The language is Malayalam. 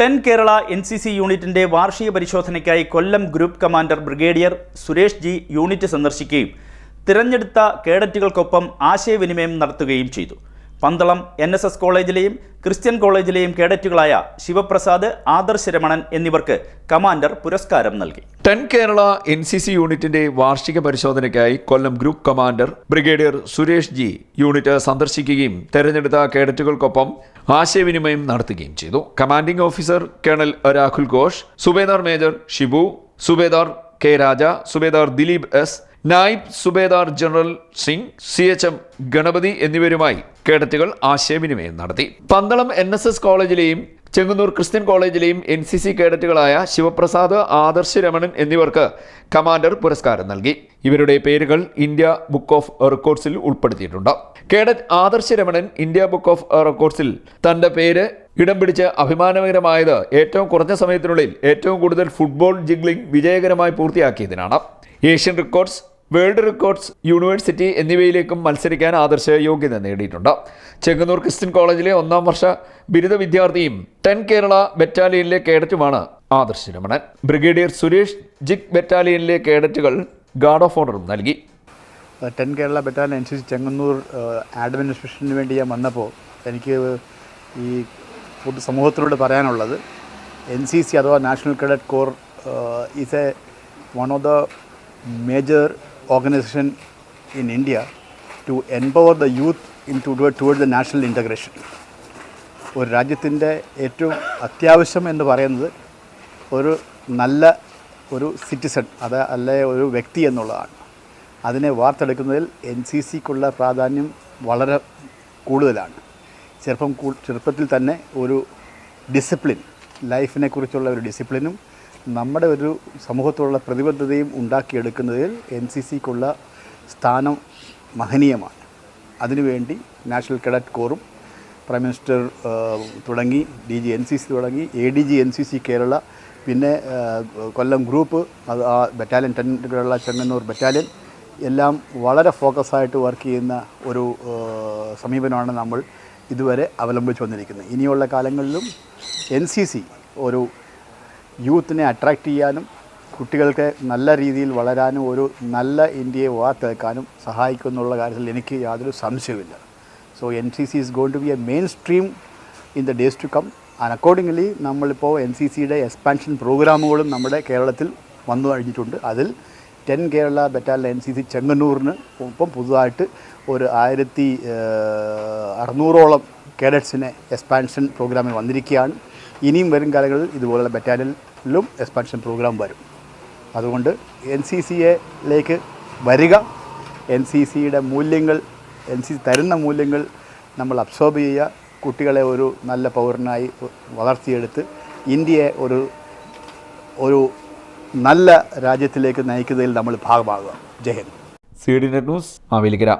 Ten Kerala N C C യൂണിറ്റിന്റെ വാർഷിക പരിശോധനയ്ക്കായി Kollam group commander brigadier Suresh G unit സന്ദർശിക്കുകയും തിരഞ്ഞെടുത്ത കേഡറ്റുകൾക്കൊപ്പം ആശയവിനിമയം നടത്തുകയും ചെയ്തു. പന്തളം എൻ എസ് എസ് കോളേജിലെയും ക്രിസ്ത്യൻ കോളേജിലെയും കേഡറ്റുകളായ ശിവപ്രസാദ് ആദർശ് രമണൻ എന്നിവർക്ക് കമാൻഡർ പുരസ്കാരം നൽകി. Ten Kerala N C C യൂണിറ്റിന്റെ വാർഷിക പരിശോധനയ്ക്കായി Kollam group commander brigadier Suresh G unit സന്ദർശിക്കുകയും തെരഞ്ഞെടുത്ത കേഡറ്റുകൾക്കൊപ്പം ആശയവിനിമയം നടത്തുകയും ചെയ്തു. Commanding officer colonel Rahul Ghosh subedar major Shibu subedar K Raja subedar Dileep S naib subedar general Singh C H M Ganapathi എന്നിവരുമായി കേഡറ്റുകൾ ആശയവിനിമയം നടത്തി. പന്തളം എൻ എസ് എസ് കോളേജിലെയും ചെങ്ങന്നൂർ ക്രിസ്ത്യൻ കോളേജിലെയും എൻ സി സി കേഡറ്റുകളായ ശിവപ്രസാദ് ആദർശ് രമണൻ എന്നിവർക്ക് കമാൻഡർ പുരസ്കാരം നൽകി. ഇവരുടെ പേരുകൾ ഇന്ത്യ ബുക്ക് ഓഫ് റെക്കോർഡ്സിൽ ഉൾപ്പെടുത്തിയിട്ടുണ്ട്. Cadet Adarsh Ramanan India book of റെക്കോർഡ്സിൽ തന്റെ പേര് ഇടം പിടിച്ച് അഭിമാനകരമായത് ഏറ്റവും കുറഞ്ഞ സമയത്തിനുള്ളിൽ ഏറ്റവും കൂടുതൽ ഫുട്ബോൾ ജിഗ്ലിംഗ് വിജയകരമായി പൂർത്തിയാക്കിയതിനാണ്. Asian records world records university എന്നിവയിലേക്കും മത്സരിക്കാൻ ആദർശ യോഗ്യത നേടിയിട്ടുണ്ട്. ചെങ്ങന്നൂർ ക്രിസ്ത്യൻ കോളേജിലെ ഒന്നാം വർഷ ബിരുദ വിദ്യാർത്ഥിയും ടെൻ കേരള ബറ്റാലിയനിലെ കേഡറ്റുമാണ് ആദർശ് രമണൻ. ബ്രിഗേഡിയർ സുരേഷ് ജിക് ബറ്റാലിയനിലെ കേഡറ്റുകൾ ഗാർഡ് ഓഫ് ഓണറും നൽകി. Ten Kerala battalion C Chengannur അഡ്മിനിസ്ട്രേഷന് വേണ്ടി ഞാൻ വന്നപ്പോൾ എനിക്ക് ഈ പൊതു സമൂഹത്തിനോട് പറയാനുള്ളത് എൻ സി സി അഥവാ national credit corps is a one of the major organisation in India to empower the youth into the national integration ഒരു രാജ്യത്തിന്റെ ഏറ്റവും അത്യാവശ്യം എന്ന് പറയുന്നത് ഒരു നല്ല ഒരു സിറ്റിസൺ അത് അല്ലെ ഒരു വ്യക്തി എന്നുള്ളതാണ്. അതിനെ വാർത്തെടുക്കുന്നതിൽ എൻ സി സിക്കുള്ള പ്രാധാന്യം വളരെ കൂടുതലാണ്. ചെറുപ്പം ചെറുപ്പത്തിൽ തന്നെ ഒരു ഡിസിപ്ലിൻ ലൈഫിനെക്കുറിച്ചുള്ള ഒരു ഡിസിപ്ലിനും നമ്മുടെ ഒരു സമൂഹത്തോടുള്ള പ്രതിബദ്ധതയും ഉണ്ടാക്കിയെടുക്കുന്നതിൽ എൻ സി സിക്കുള്ള സ്ഥാനം മഹനീയമാണ്. അതിനുവേണ്ടി നാഷണൽ കേഡറ്റ് കോറും പ്രൈം മിനിസ്റ്റർ തുടങ്ങി D G N C C തുടങ്ങി A D G N C C Kerala പിന്നെ കൊല്ലം ഗ്രൂപ്പ് അത് ആ battalion ten Kerala Chengannur battalion എല്ലാം വളരെ ഫോക്കസായിട്ട് വർക്ക് ചെയ്യുന്ന ഒരു സമീപനമാണ് നമ്മൾ ഇതുവരെ അവലംബിച്ചു വന്നിരിക്കുന്നത്. ഇനിയുള്ള കാലങ്ങളിലും എൻ സി സി ഒരു യൂത്തിനെ അട്രാക്റ്റ് ചെയ്യാനും കുട്ടികൾക്ക് നല്ല രീതിയിൽ വളരാനും ഒരു നല്ല ഇന്ത്യയെ വാർത്തെടുക്കാനും സഹായിക്കുമെന്നുള്ള കാര്യത്തിൽ എനിക്ക് യാതൊരു സംശയവുമില്ല. So N C C is going to be a mainstream in the days to come and accordingly നമ്മളിപ്പോൾ എൻ സി സിയുടെ എക്സ്പാൻഷൻ പ്രോഗ്രാമുകളും നമ്മുടെ കേരളത്തിൽ വന്നു കഴിഞ്ഞിട്ടുണ്ട്. അതിൽ ten Kerala battalion N C C ചെങ്ങന്നൂറിന് ഇപ്പം പുതുതായിട്ട് ഒരു ആയിരത്തി അറുന്നൂറോളം കേഡറ്റ്സിനെ എക്സ്പാൻഷൻ പ്രോഗ്രാമിൽ വന്നിരിക്കുകയാണ്. ഇനിയും വരും കാലങ്ങളിൽ ഇതുപോലുള്ള ബറ്റാലിയനിലും എക്സ്പാൻഷൻ പ്രോഗ്രാം വരും. അതുകൊണ്ട് എൻ സി സിയിലേക്ക് വരിക. എൻ സി സിയുടെ മൂല്യങ്ങൾ എൻ സി തരുന്ന മൂല്യങ്ങൾ നമ്മൾ അബ്സോർബ് ചെയ്യുക. കുട്ടികളെ ഒരു നല്ല പൗരനായി വളർത്തിയെടുത്ത് ഇന്ത്യയെ ഒരു ഒരു നല്ല രാജ്യത്തിലേക്ക് നയിക്കുന്നതിൽ നമ്മൾ ഭാഗമാകുക. Jai Hind. C D net news Mavelikara.